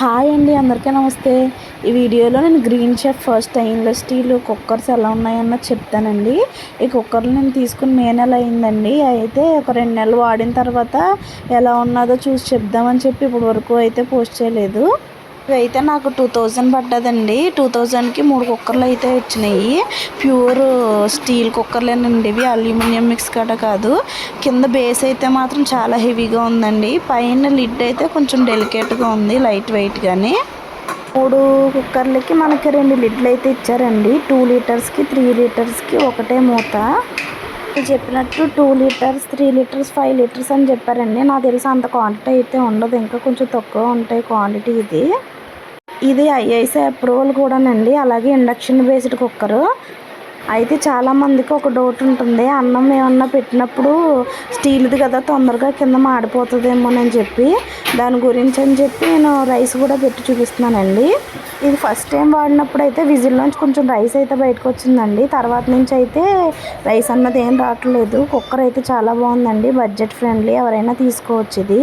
Hi అండి అందరికీ నమస్తే. ఈ వీడియోలో నేను green chef first stainless steel cookers ఎలా ఉన్నాయన్నది చెప్తానండి. ఈ కుక్కర్లు నేను తీసుకుని మే నెల అయిందండి. అయితే ఒక రెండు నెలలు వాడిన తర్వాత ఎలా ఉన్నదో చూసి చెప్దామని చెప్పి ఇప్పటి వరకు అయితే పోస్ట్ చేయలేదు. ఇవైతే నాకు టూ థౌజండ్ పడ్డదండి. టూ థౌజండ్కి మూడు కుక్కర్లు అయితే వచ్చినాయి. ప్యూర్ స్టీల్ కుక్కర్లేనండి. ఇవి అల్యూమినియం మిక్స్ కట కాదు. కింద బేస్ అయితే మాత్రం చాలా హెవీగా ఉందండి. పైన లిడ్ అయితే కొంచెం డెలికేట్గా ఉంది లైట్ వెయిట్గానే మూడు కుక్కర్లకి మనకి రెండు లిడ్లు అయితే ఇచ్చారండి. టూ లీటర్స్కి త్రీ లీటర్స్కి ఒకటే మూత. చెప్పినట్టు two litres three litres five litres అని చెప్పారండి. నాకు తెలిసి అంత క్వాంటిటీ అయితే ఉండదు. ఇంకా కొంచెం తక్కువ ఉంటాయి క్వాంటిటీ ఇది. ఇది ఐఐసి అప్రూవల్ కూడానండి. అలాగే ఇండక్షన్ బేస్డ్ కుక్కరు. అయితే చాలామందికి ఒక డౌట్ ఉంటుంది. అన్నం ఏమన్నా పెట్టినప్పుడు స్టీల్ది కదా తొందరగా కింద మాడిపోతుందేమోనని చెప్పి. దాని గురించి అని చెప్పి నేను రైస్ కూడా పెట్టి చూపిస్తున్నానండి. ఇది ఫస్ట్ టైం వాడినప్పుడు అయితే విజిల్లోంచి కొంచెం రైస్ అయితే బయటకు వచ్చిందండి తర్వాత నుంచి అయితే రైస్ అన్నది ఏం రావట్లేదు. కుక్కర్ అయితే చాలా బాగుందండి. Budget friendly. ఎవరైనా తీసుకోవచ్చు ఇది.